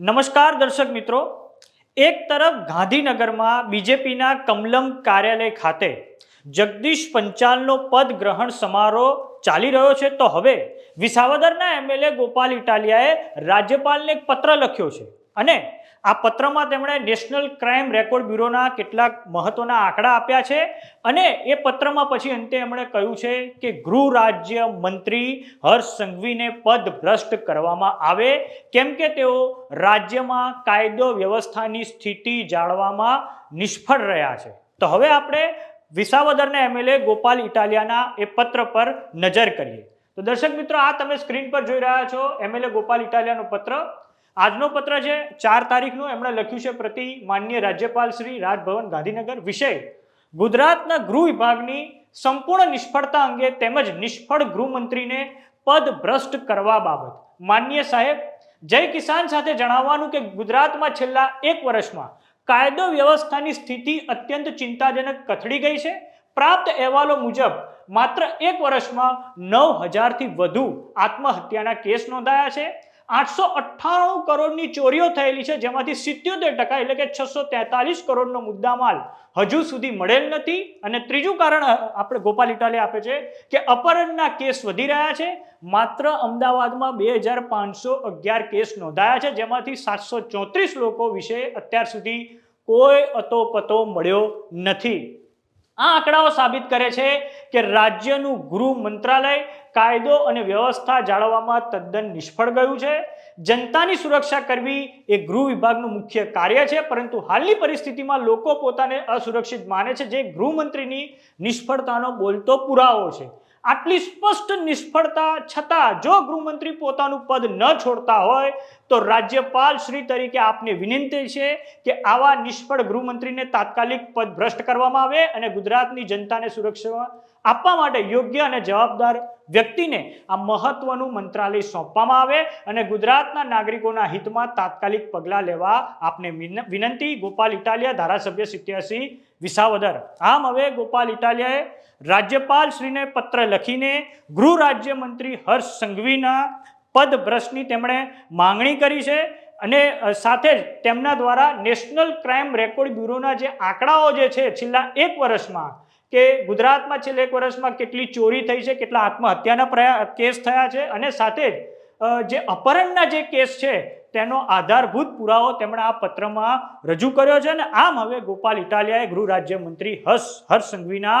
નમસ્કાર દર્શક મિત્રો. એક તરફ ગાંધીનગરમાં બીજેપીના કમલમ કાર્યાલય ખાતે જગદીશ પંચાલનો પદ ગ્રહણ સમારોહ ચાલી રહ્યો છે, તો હવે વિસાવદરના એમએલએ ગોપાલ ઇટાલિયાએ રાજ્યપાલને એક પત્ર લખ્યો છે. અને આ પત્રમાં તેમણે નેશનલ ક્રાઇમ રેકોર્ડ બ્યુરોના કેટલાક મહત્વના આંકડા આપ્યા છે અને એ પત્રમાં પછી અંતે એમણે કહ્યું છે કે ગૃહ રાજ્ય મંત્રી હર્ષ સંઘવીને પદ ભ્રષ્ટ કરવામાં આવે, કેમ કે તેઓ રાજ્યમાં કાયદો વ્યવસ્થાની સ્થિતિ જાળવામાં નિષ્ફળ રહ્યા છે. તો હવે આપણે વિસાવદરના એમએલએ ગોપાલ ઇટાલિયાના એ પત્ર પર નજર કરીએ. તો દર્શક મિત્રો, આ તમે સ્ક્રીન પર જોઈ રહ્યા છો એમએલએ ગોપાલ ઇટાલિયાનો પત્ર. આજનો પત્ર છે, ચાર તારીખનું એમણે લખ્યું છે પ્રતિ માન્ય રાજ્યપાલ શ્રી રાજભવન ગાંધીનગર વિષય ગુજરાતના ગૃહ વિભાગની સંપૂર્ણ નિષ્ફળતા અંગે તેમજ નિષ્ફળ ગૃહમંત્રીને પદ ભ્રષ્ટ કરવા બાબત. માન્ય સાહેબ, જય કિસાન સાથે જણાવવાનું કે ગુજરાતમાં છેલ્લા એક વર્ષમાં કાયદો વ્યવસ્થાની સ્થિતિ અત્યંત ચિંતાજનક કથળી ગઈ છે. પ્રાપ્ત અહેવાલો મુજબ, માત્ર એક વર્ષમાં નવ હજારથી વધુ આત્મહત્યાના કેસ નોંધાયા છે. આઠસો અઠ્ઠાણું કરોડની ચોરીઓ થયેલી છે, જેમાંથી સિત્યોતેર ટકા એટલે કે છસો તેતાલીસ કરોડનો મુદ્દામાલ હજુ સુધી મળેલ નથી. અને ત્રીજું કારણ આપણે ગોપાલ ઇટાલે આપે છે કે અપહરણના કેસ વધી રહ્યા છે. માત્ર અમદાવાદમાં બે હજાર પાંચસો અગિયાર કેસ નોંધાયા છે, જેમાંથી સાતસો ચોત્રીસ લોકો વિશે અત્યાર સુધી કોઈ અતોપતો મળ્યો નથી. આ આંકડાઓ સાબિત કરે છે કે રાજ્યનું ગૃહ મંત્રાલય, કાયદો અને વ્યવસ્થા જાળવવામાં તદ્દન નિષ્ફળ ગયું છે. જનતાની સુરક્ષા કરવી એ ગૃહ વિભાગનું મુખ્ય કાર્ય છે, પરંતુ હાલની પરિસ્થિતિમાં લોકો પોતાને અસુરક્ષિત માને છે, જે ગૃહમંત્રીની નિષ્ફળતાનો બોલતો પુરાવો છે. આટલી સ્પષ્ટ નિષ્ફળતા છતાં જો ગૃહમંત્રી પોતાનું પદ ન છોડતા હોય, તો રાજ્યપાલ શ્રી તરીકે આપને વિનંતી છે કે આવા નિષ્ફળ ગૃહમંત્રીને તાત્કાલિક પદ ભ્રષ્ટ કરવામાં આવે અને ગુજરાતની જનતાને સુરક્ષા આપવા માટે યોગ્ય અને જવાબદાર વ્યક્તિને આ મહત્વનું મંત્રાલય સોંપવામાં આવે અને ગુજરાતના નાગરિકોના હિતમાં તાત્કાલિક પગલાં લેવા આપને વિનંતી. ગોપાલ ઇટાલિયા ધારાસભ્ય સિત્યાસી વિસાવદર. આમ હવે ગોપાલ ઇટાલિયાએ રાજ્યપાલ શ્રીને પત્ર લખીને ગૃહ રાજ્યમંત્રી હર્ષ સંઘવીના પદ ભ્રષ્ટની તેમણે માંગણી કરી છે અને સાથે જ તેમના દ્વારા નેશનલ ક્રાઇમ રેકોર્ડ બ્યુરોના જે આંકડાઓ જે છે છેલ્લા એક વર્ષમાં કે ગુજરાતમાં છેલ્લા એક વર્ષમાં કેટલી ચોરી થઈ છે, કેટલા આત્મહત્યાના પ્રયા કેસ થયા છે અને સાથે જ જે અપહરણના જે કેસ છે તેનો આધારભૂત પુરાવો તેમણે આ પત્રમાં રજૂ કર્યો છે અને આમ હવે ગોપાલ ઇટાલિયાએ ગૃહ રાજ્યમંત્રી હર્ષ હર્ષ સંઘવીના